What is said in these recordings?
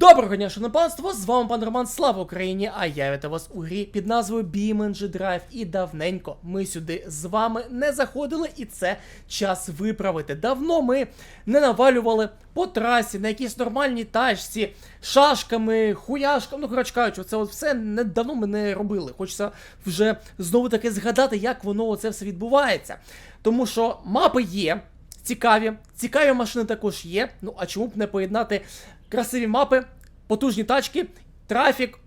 Доброго дня, шановне панство! З вами пан Роман Слава Україні! А я вітаю вас у грі під назвою BeamNG Drive. І давненько ми сюди з вами не заходили, і це час виправити. Давно ми не навалювали по трасі на якійсь нормальній тачці, шашками, хуяшками. Ну, коротше кажучи, це от все не давно ми не робили. Хочеться вже знову таки згадати, як воно оце все відбувається. Тому що мапи є. Цікаві, цікаві машини також є. Ну а чому б не поєднати красиві мапи, потужні тачки, трафік,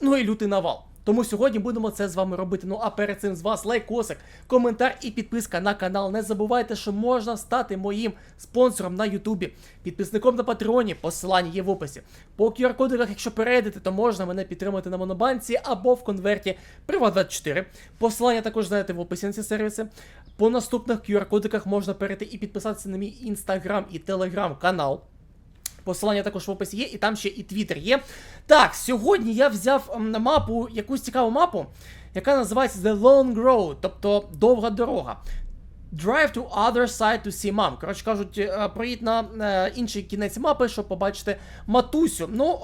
ну і лютий навал. Тому сьогодні будемо це з вами робити. Ну а перед цим з вас лайкосик, коментар і підписка на канал. Не забувайте, що можна стати моїм спонсором на Ютубі, підписником на Патреоні, посилання є в описі. По QR-кодиках, якщо перейдете, то можна мене підтримати на монобанці або в конверті Privat24. Посилання також знаєте в описі на ці сервіси. По наступних QR-кодиках можна перейти і підписатися на мій інстаграм і телеграм канал. Посилання також в описі є, і там ще і твіттер є. Так, сьогодні я взяв ем, на мапу якусь цікаву мапу, яка називається The Long Road, тобто довга дорога. Drive to other side to see mom. Коротше кажуть, е, проїдь на е, інший кінець мапи, щоб побачити матусю. Ну,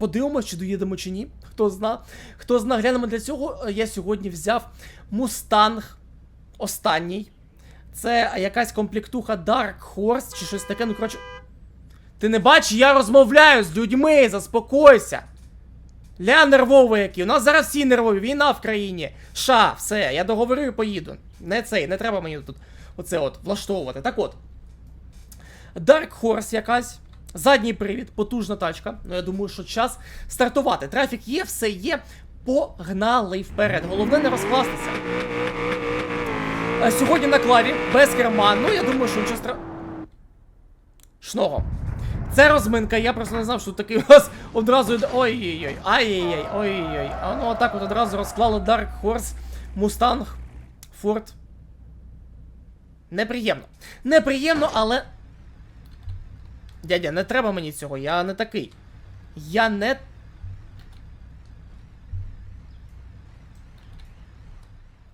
подивимось, чи доїдемо чи ні. Хто зна. Хто зна, глянемо для цього. е, Я сьогодні взяв Мустанг останній. Це якась комплектуха Dark Horse чи щось таке. Ну, коротше. Ти не бачиш, я розмовляю з людьми, заспокойся. Ля нервовий який. У нас зараз всі нервові, війна в країні. Ша, все, я договорю і поїду. Не цей, не треба мені тут оце от влаштовувати. Так от. Dark Horse якась. Задній привід, потужна тачка. Ну, я думаю, що час стартувати. Трафік є, все є. Погнали вперед. Головне не розкластися. Е, Сьогодні на клаві, без керма. Ну, я думаю, що нічого стра... Шного. Це розминка, я просто не знав, що такий у нас одразу йде. Ой-ой-ой, ай-яй-яй, ой-ой-ой. А ну отак от одразу розклали Dark Horse, Mustang, Ford. Неприємно. Неприємно, але. Дядя, не треба мені цього, я не такий. Я не.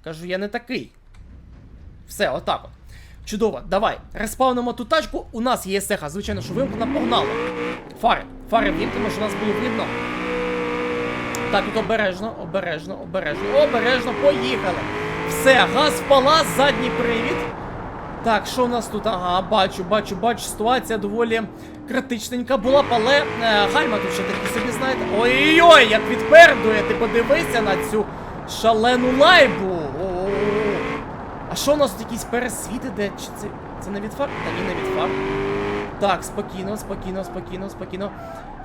Кажу, я не такий. Все, отак от. Чудово, давай. Респавнимо ту тачку. У нас є сеха, звичайно, що вимкнена, погнали. Фари. Фари вімкнемо, щоб нас було видно. Так, тут обережно, обережно, обережно, обережно, поїхали. Все, газ в палас, задній привід. Так, що у нас тут? Ага, бачу, бачу, бачу, ситуація доволі критичненька була, але е, гальма тут ще такі собі, знаєте. Ой-ой-ой, як відпердує, ти подивися на цю шалену лайбу. А що у нас тут якісь пересвіти, де? Чи це, це не від фар? Та ні, не від фар. Так, спокійно, спокійно, спокійно, спокійно.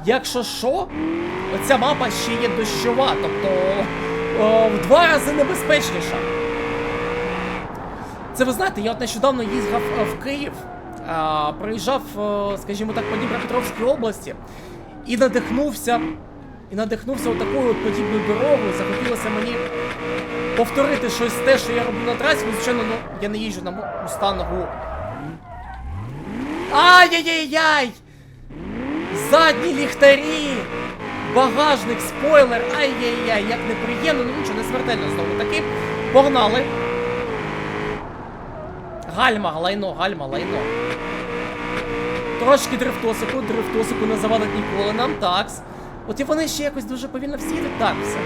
Якщо що, оця мапа ще є дощова, тобто о, в два рази небезпечніша. Це ви знаєте, я от нещодавно їздив в Київ, а, проїжджав, скажімо так, по Дніпропетровській області і надихнувся. І надихнувся отакою от подібною дорогою. Захотілося мені повторити щось те, що я роблю на трасі. Ну, звичайно, ну, я не їжджу на му- мустангу. Ай-яй-яй-яй! Задні ліхтарі! Багажник, спойлер, ай-яй-яй, як неприємно, ну нічого, не смертельно знову таки. Погнали. Гальма, лайно, гальма, лайно. Трошки дрифтосику, дрифтосику не завадить ніколи нам, такс. От і вони ще якось дуже повільно всі їдуть, так, все.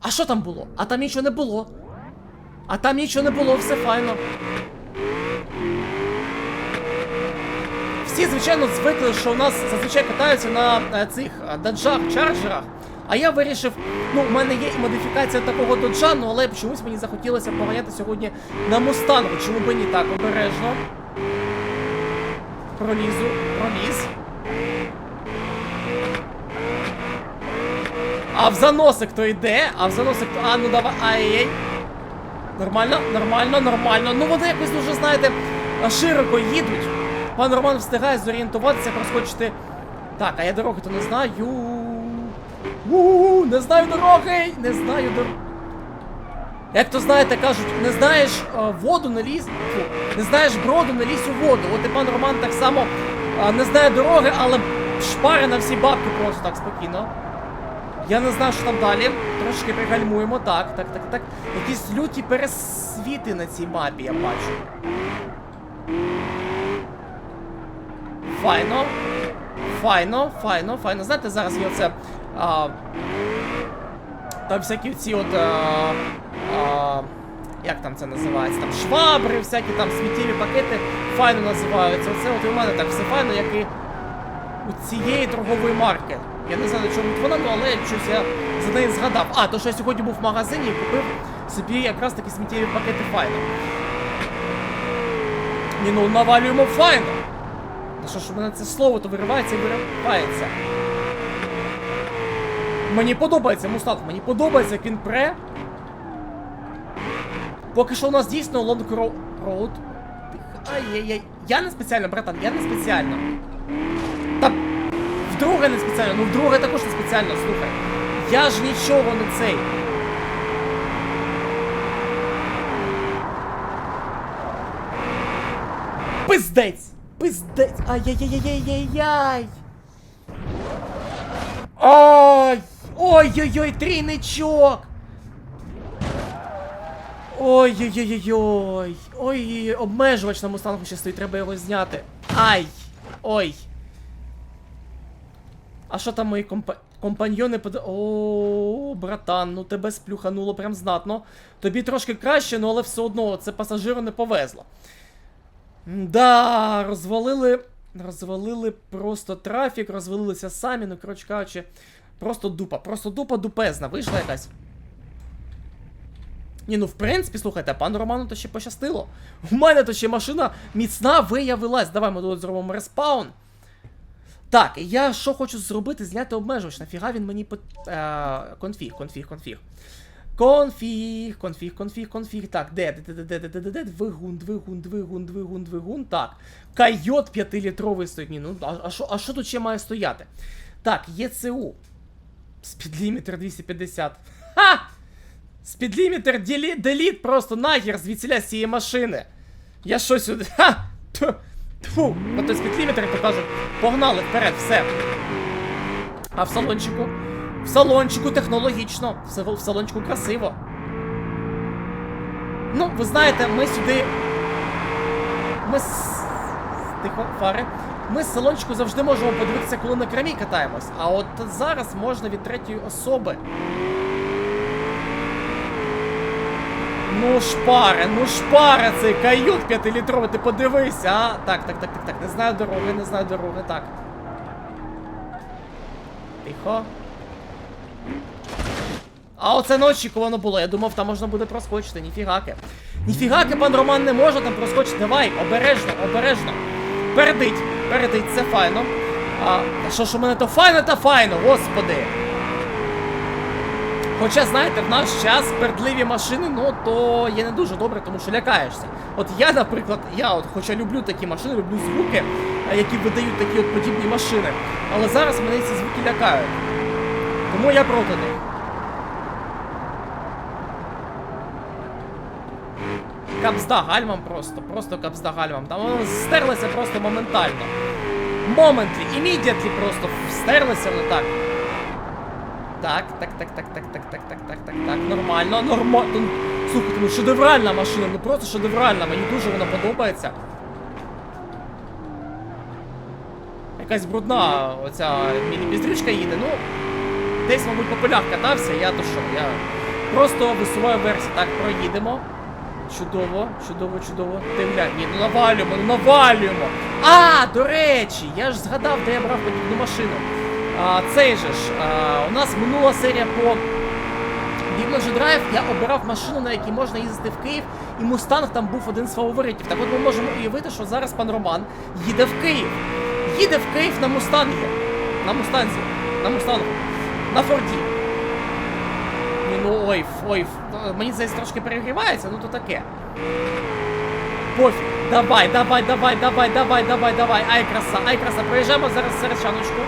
А що там було? А там нічого не було. А там нічого не було, все файно. Всі, звичайно, звикли, що у нас зазвичай катаються на е, цих е, даджах, чарджерах. А я вирішив, ну, в мене є і модифікація такого доджа, ну але чомусь мені захотілося поганяти сьогодні на мустангу. Чому б ні так обережно. Пролізу, проліз. А в заносик то йде, а в заносик то. А, ну давай. Ай-яй. Нормально, нормально, нормально. Ну вони якось дуже, знаєте, широко їдуть. Пан Роман встигає зорієнтуватися, проскочити. Так, а я дороги то не знаю. У, не знаю дороги! Не знаю дороги. Як то знаєте, кажуть, не знаєш е, воду не лізь. Не знаєш броду, не лізь у воду. От і пан Роман так само е, не знає дороги, але шпари на всі бабки просто так спокійно. Я не знаю, що там далі. Трошки пригальмуємо. Так, так, так, так. Якісь люті пересвіти на цій мапі, я бачу. Файно. Файно, файно, файно. Знаєте, зараз є оце. А, там всякі ці от. А, а, як там це називається? Там швабри, всякі там сміттєві пакети файно називаються. Оце от і у мене так все файно, як і у цієї торгової марки. Я не знаю, на чому вона, ну, але щось я за неї згадав. А, то що я сьогодні був в магазині і купив собі якраз такі сміттєві пакети файно. Ні, ну навалюємо файно. Та що ж у мене це слово то виривається і виривається. Мені подобається Мустанг, мені подобається, як він пре. Поки що у нас дійсно Ro- Road. Ай-яй-яй. Я не спеціально, братан, я не спеціально. Та вдруге не спеціально, ну вдруге також не спеціально, слухай. Я ж нічого не цей. Пиздець! Пиздець! Ай-яй-яй-яй-яй-яй! Ой! Ой-ой-ой, трійничок! Ой-ой-ой-ой-ой! Ой, обмежувач на мустангу ще стоїть, треба його зняти. Ай! Ой! А що там мої компа... компаньйони под... О, братан, ну тебе сплюхануло прям знатно. Тобі трошки краще, ну але все одно це пасажиру не повезло. Да, розвалили. Розвалили просто трафік, розвалилися самі, ну коротше кажучи, просто дупа, просто дупа дупезна, вийшла якась. Ні, ну в принципі, слухайте, пану Роману то ще пощастило. У мене то ще машина міцна виявилась. Давай ми тут зробимо респаун. Так, я що хочу зробити? Зняти обмежувач. Нафіга він мені пот... Е, конфіг, конфіг, конфіг. Конфіг, конфіг, конфіг, конфіг. Так, де, де, де, де, де, де, де, де, двигун, двигун, двигун, двигун, двигун. Так. Кайот 5-літровий стоїть. Ні, ну, а що тут ще має стояти? Так, ЄЦУ. Спідлімітр 250. Ха! Спідлімітер деліт, деліт просто нахер звідсіля з цієї машини. Я що сюди. Ха! Тьфу! Тьфу! Той спідлімітер покажу. Погнали вперед, все. А в салончику? В салончику технологічно. В, сал- в салончику красиво. Ну, ви знаєте, ми сюди. Ми. Тихо, фари. Ми з салончику завжди можемо подивитися, коли на крамі катаємось. А от зараз можна від третьої особи. Ну шпаре, ну шпаре цей кают п'ятилітровий, ти подивися, а? Так, так, так, так, так. Не знаю дороги, не знаю дороги, так. Тихо. А оце неочікувано було. Я думав, там можна буде проскочити, ніфігаки. Ніфігаки, пан Роман не може там проскочити. Давай, обережно, обережно. Передить, передить, це файно. А, що ж у мене то файно та файно, господи. Хоча, знаєте, в наш час пердливі машини, ну то є не дуже добре, тому що лякаєшся. От я, наприклад, я от хоча люблю такі машини, люблю звуки, які видають такі от подібні машини. Але зараз мене ці звуки лякають. Тому я проти них. Капзда гальмам просто, просто капзда гальмам. Там воно стерлося просто моментально. Моментлі, immediately просто стерлося воно так. Так, так, так, так, так, так, так, так, так, так, так, нормально, нормально. Слухайте, ну шедевральна машина, ну просто шедевральна, мені дуже вона подобається. Якась брудна оця міні-біздрючка їде, ну. Десь, мабуть, по полях катався, я то що, я просто висуваю версію. Так, проїдемо. Чудово, чудово, чудово. Глянь, ні, ну навалюємо, ну навалюємо. А, до речі, я ж згадав, де я брав подібну машину. А, цей же ж, а, у нас минула серія по Бімледжі Драйв, я обирав машину, на якій можна їздити в Київ, і Мустанг там був один з фаворитів. Так от ми можемо уявити, що зараз пан Роман їде в Київ. Їде в Київ на Мустангі. На Мустанзі. На Мустангу. На Форді. Ну ой, ой, мені здається трошки перегрівається, ну то таке. Пофіг. Давай, давай, давай, давай, давай, давай, давай. Ай, краса, ай, краса. Проїжджаємо зараз середчаночку.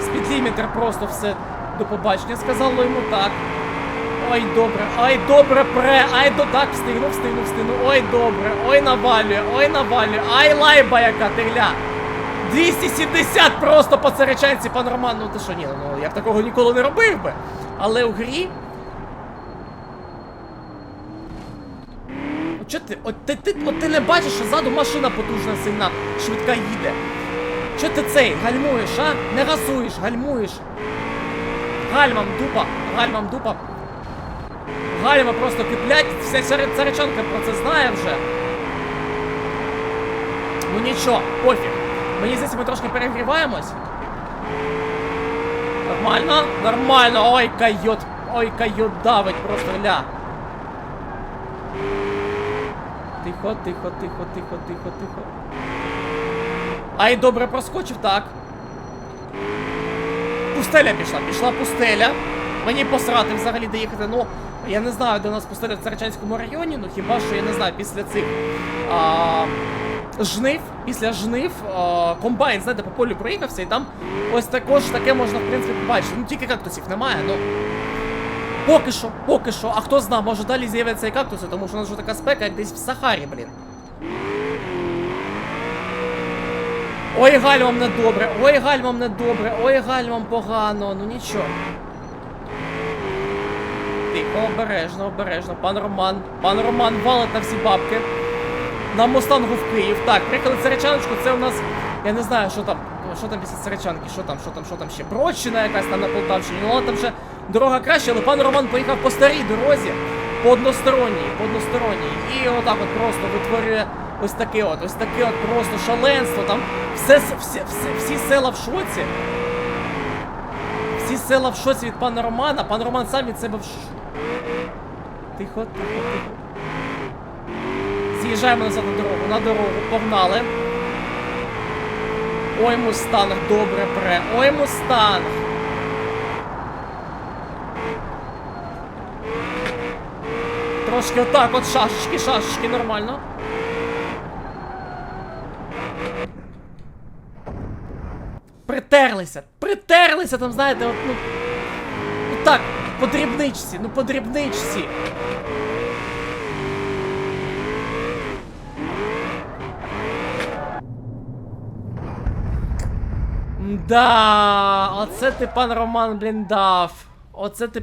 Спідлімітер просто все до побачення. Сказало йому так. Ой, добре, ой, добре, пре, ай, до так, встигну, встигну, встигну. Ой, добре, ой, навалює, ой, навалює, ай, лайба яка, ти гля. 270 просто по царичанці, пан Роман, ну ти що, ні, ну я б такого ніколи не робив би. Але у грі. Чо ти, от ти, ти, от ти не бачиш, що ззаду машина потужна сильна, швидка їде. Чо ти цей гальмуєш, а? Не газуєш, гальмуєш. Гальмам дупа, гальмам дупа. Гальма просто киплять, вся царичанка про це знає вже. Ну нічого, пофіг. Мені здається, ми трошки перегріваємось. Нормально? Нормально. Ой, койот. Ой, койот давить просто ля. Тихо, тихо, тихо, тихо, тихо, тихо. Ай, добре проскочив, так. Пустеля пішла, пішла пустеля. Мені посрати взагалі доїхати. Ну, я не знаю, де у нас пустеля в Царичанському районі, ну хіба що я не знаю, після цих. А, жнив, після жнив, а, комбайн, знаєте, по полю проїхався, і там ось також таке можна, в принципі, побачити. Ну тільки кактусів немає, ну. Поки що, поки що. А хто знає, може далі з'являться і кактуси, тому що у нас вже така спека, як десь в Сахарі, блін. Ой, гальмам недобре, ой, гальмам недобре, ой, гальмам погано, ну нічого. Тихо, обережно, обережно. Пан Роман. Пан Роман валить на всі бабки. На Мустангу в Київ. Так, приїхали Царичаночку, це у нас. Я не знаю, що там. Що там після Царичанки, що там, що там, що там ще. Бродщина якась там на Полтавщині. Ну там вже дорога краще, але пан Роман поїхав по старій дорозі, по односторонній, по односторонній. І отак от просто витворює ось таке от, ось таке от просто шаленство. Там все, всі, всі, всі села в шоці. Всі села в шоці від пана Романа, пан Роман сам від себе в шоці. Тихо, тихо, тихо. З'їжджаємо назад на дорогу, на дорогу, погнали. Ой, мустанг, добре пре. Ой, мустанг. Трошки отак, от шашечки, шашечки, нормально. Притерлися, притерлися там, знаєте, от, ну. Ну так, по дрібничці, ну по дрібничці. Да, оце ти пан Роман, блін, дав. Оце ти.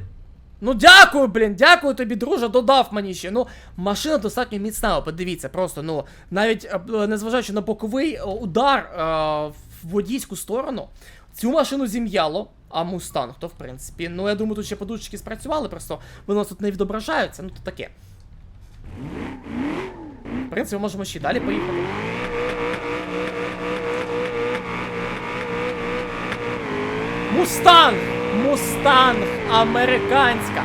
Ну дякую, блін, дякую тобі, друже, додав мені ще. Ну, машина достатньо міцна, подивіться, просто, ну, навіть е, незважаючи на боковий е, удар е, в водійську сторону, цю машину зім'яло, а Мустанг, то в принципі. Ну, я думаю, тут ще подушечки спрацювали, просто вони нас тут не відображаються, ну то таке. В принципі, можемо ще далі поїхати. Мустанг! Мустанг! Американська!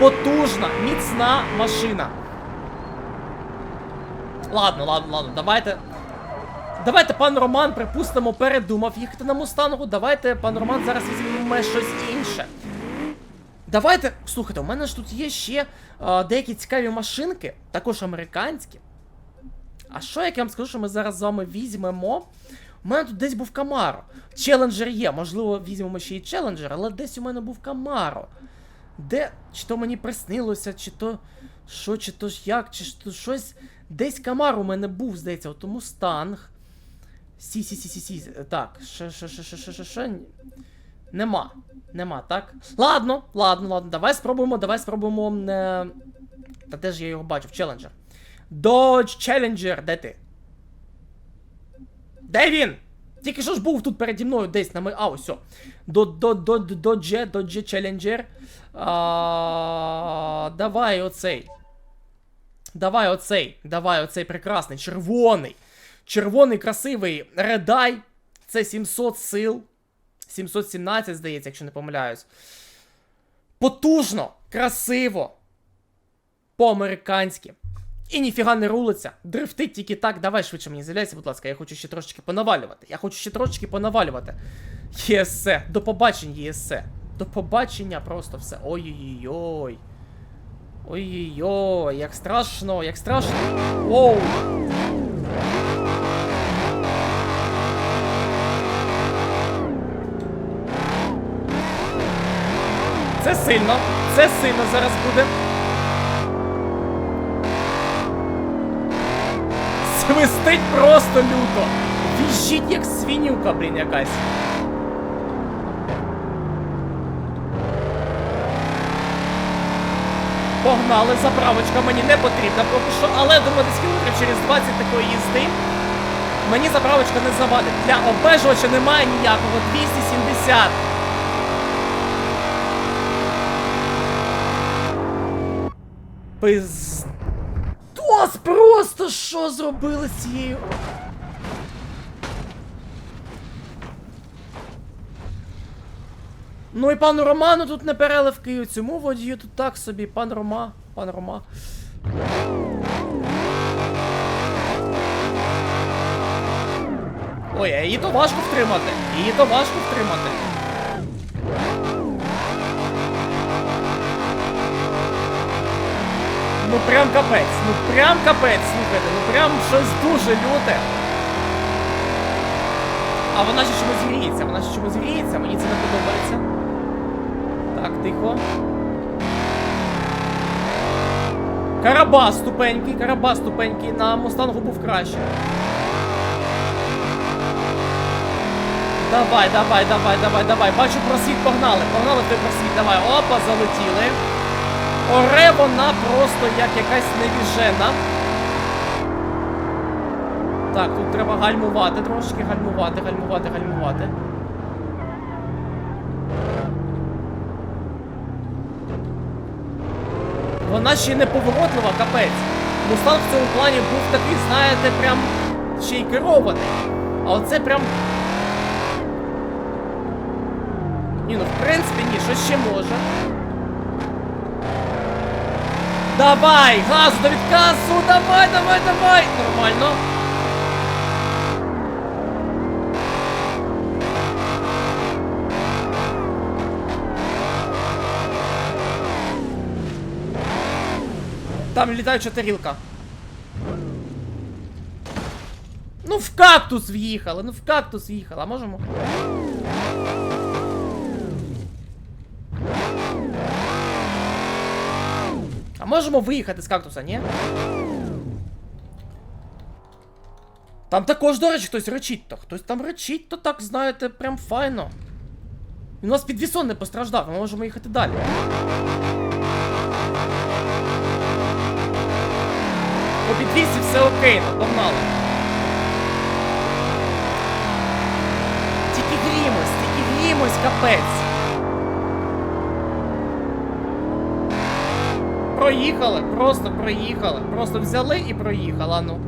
Потужна, міцна машина. Ладно, ладно, ладно, давайте. Давайте пан Роман, припустимо, передумав їхати на Мустангу. Давайте, пан Роман, зараз візьме щось інше. Давайте. Слухайте, у мене ж тут є ще е, деякі цікаві машинки, також американські. А що, як я вам скажу, що ми зараз з вами візьмемо? У мене тут десь був Камаро. Челенджер є, можливо, візьмемо ще й челенджер, але десь у мене був Камаро. Де, чи то мені приснилося, чи то що, чи то ж як, чи то щось. Десь Камаро у мене був, здається, от Мустанг. Сі, сі, сі, сі, сі. Так, ще, ще, ще, ще, ще, ще, ще. Нема. Нема, так? Ладно, ладно, ладно. Давай спробуємо, давай спробуємо. Не... Та де ж я його бачив? Челенджер. Dodge Challenger, де ти? Де він? Тільки що ж був тут переді мною десь на ми. А, ось. о. До, до, до, до, Dodge, Dodge давай оцей. Давай оцей. Давай оцей прекрасний. Червоний. Червоний, красивий Редай. Це 700 сил. 717, здається, якщо не помиляюсь. Потужно, красиво. По-американськи. І ніфіга не рулиться. Дрифтить тільки так. Давай швидше мені з'являйся, будь ласка, я хочу ще трошечки понавалювати. Я хочу ще трошечки понавалювати. ЄСЕ. До побачення, ЄСЕ. До побачення просто все. Ой-ой-ой. Ой-ой-ой, як страшно, як страшно. Воу. Це сильно, це сильно зараз буде. Свистить просто люто. Віжіть як свинюка, блін, якась. Погнали, заправочка мені не потрібна поки що, але думаю, десь кілометрів через 20 такої їзди. Мені заправочка не завадить. Для обмежувача немає ніякого. 270. Пиз... Тос просто що зробили з цією. Ну і пану Роману тут не переливки, цьому водію тут так собі, пан Рома, пан Рома. Ой, а її то важко втримати. Її то важко втримати. Ну прям капець, ну прям капець, слухайте, ну прям щось дуже люте. А вона ще чомусь гріється, вона ще чомусь гріється, мені це не подобається. Так, тихо. Карабас ступенький, карабас ступенький, на мустангу був краще. Давай, давай, давай, давай, давай. Бачу просвіт, погнали. Погнали той просвіт, давай. Опа, залетіли. Оре вона просто як якась невіжена. Так, тут треба гальмувати трошки, гальмувати, гальмувати, гальмувати. Вона ще й неповоротлива, капець. Мустанг в цьому плані був такий, знаєте, прям ще й керований. А оце прям. Ні, ну в принципі ні, що ще може. Давай, газу до відказу, давай, давай, давай! Нормально. Там літаюча тарілка. Ну в кактус в'їхали, ну в кактус в'їхали, можемо? Можемо виїхати з кактуса, ні? Там також, до речі, хтось речить то. Хтось там речить, то так, знаєте, прям файно. У нас підвісон не постраждав, ми можемо їхати далі. По підвісі все окей, ну погнали. Тільки грімось, тільки грімось, капець. Проїхали, просто проїхали. Просто взяли і проїхали, ну.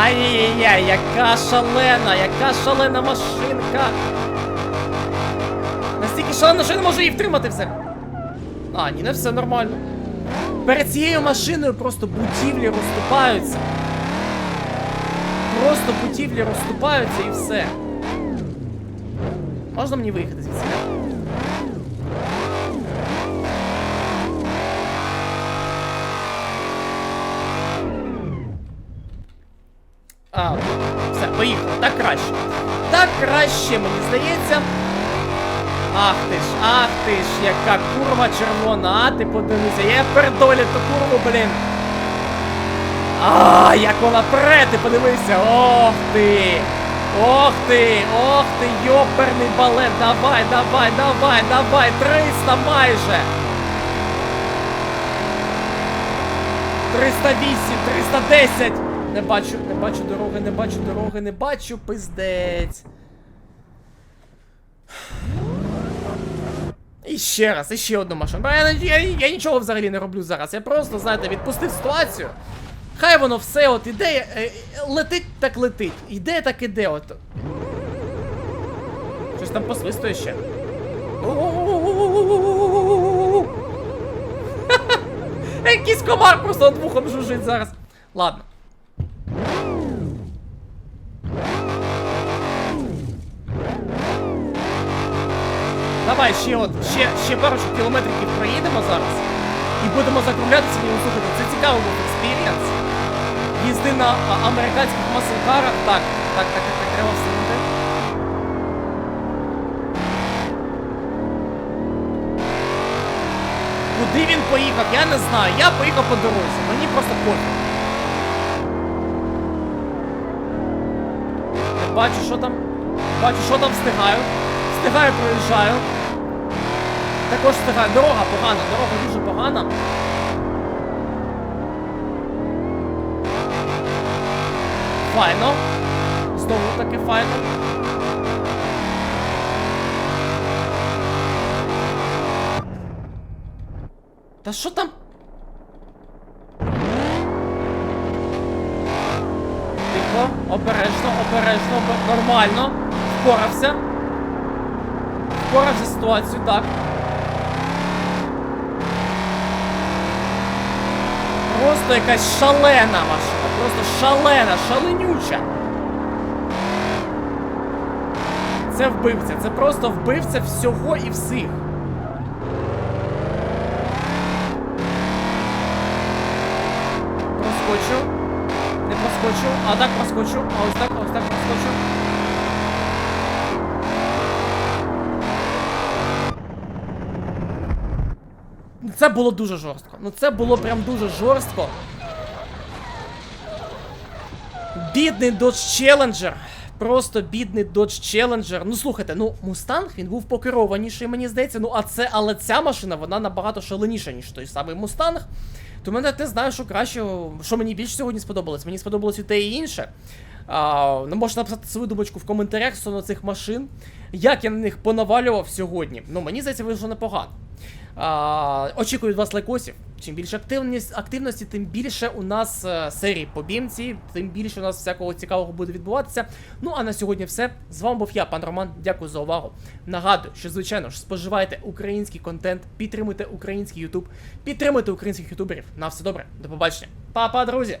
Ай-яй-яй, яка шалена, яка шалена машинка. Настільки шалена, що можу її втримати все. А, ні, не все нормально. Перед цією машиною просто будівлі розступаються. Просто будівлі розступаються і все. Можна мені виїхати звідси? А, все, поїхали. Так краще. Так краще, мені здається. Ах ти ж, ах ти ж, яка курва червона, а ти подивися, я передолю ту курву, блін. А, як вона пре, ти подивися, ох ти! Ох ти, ох ти, йоперний балет, давай, давай, давай, давай, 300 майже. 308, 310. Не бачу, бачу дороги, не бачу дороги, не бачу пиздець. І ще раз, і ще одну машину. Я, я, я нічого взагалі не роблю зараз. Я просто, знаєте, відпустив ситуацію. Хай воно все от іде, е, е, летить так летить. Іде так іде от. Щось там посвистує ще. Якийсь комар просто над вухом жужить зараз. Ладно. Давай ще от, ще, ще парочку кілометрів проїдемо зараз. І будемо закруглятися і слухайте, це цікавий був експірієнс. Їзди на американських маселкарах. Так, так, так, так, так, треба встигнути. Куди він поїхав, я не знаю. Я поїхав по дорозі, мені просто пофіг. Бачу, що там. Бачу, що там встигаю. Встигаю, проїжджаю. Також встигаю. Дорога погана, дорога дуже погана. Файно. Знову таки файно. Та що там? Тихо, обережно, обережно, нормально. Впорався. Впорався з ситуацією, так. Просто якась шалена машина, просто шалена, шаленюча. Це вбивця, це просто вбивця всього і всіх. Проскочу. Не проскочу, а так проскочу, а ось так, а ось так проскочу. Це було дуже жорстко. Ну це було прям дуже жорстко. Бідний Dodge Challenger. Просто бідний Dodge Challenger. Ну слухайте, ну Мустанг він був покерованіший, мені здається. Ну а це, але ця машина вона набагато шаленіша, ніж той самий Мустанг. То мене ти знаєш, що краще, що мені більше сьогодні сподобалось. Мені сподобалось і те і інше. А, ну, можете написати свою думочку в коментарях стосовно цих машин. Як я на них понавалював сьогодні. Ну, мені здається, вийшло непогано. Очікую від вас лайкосів. Чим більше активність, активності, тим більше у нас е, серій по бімці, тим більше у нас всякого цікавого буде відбуватися. Ну а на сьогодні все. З вами був я, пан Роман. Дякую за увагу. Нагадую, що звичайно ж споживайте український контент, підтримуйте український Ютуб, підтримуйте українських ютуберів. На все добре, до побачення. Па-па, друзі!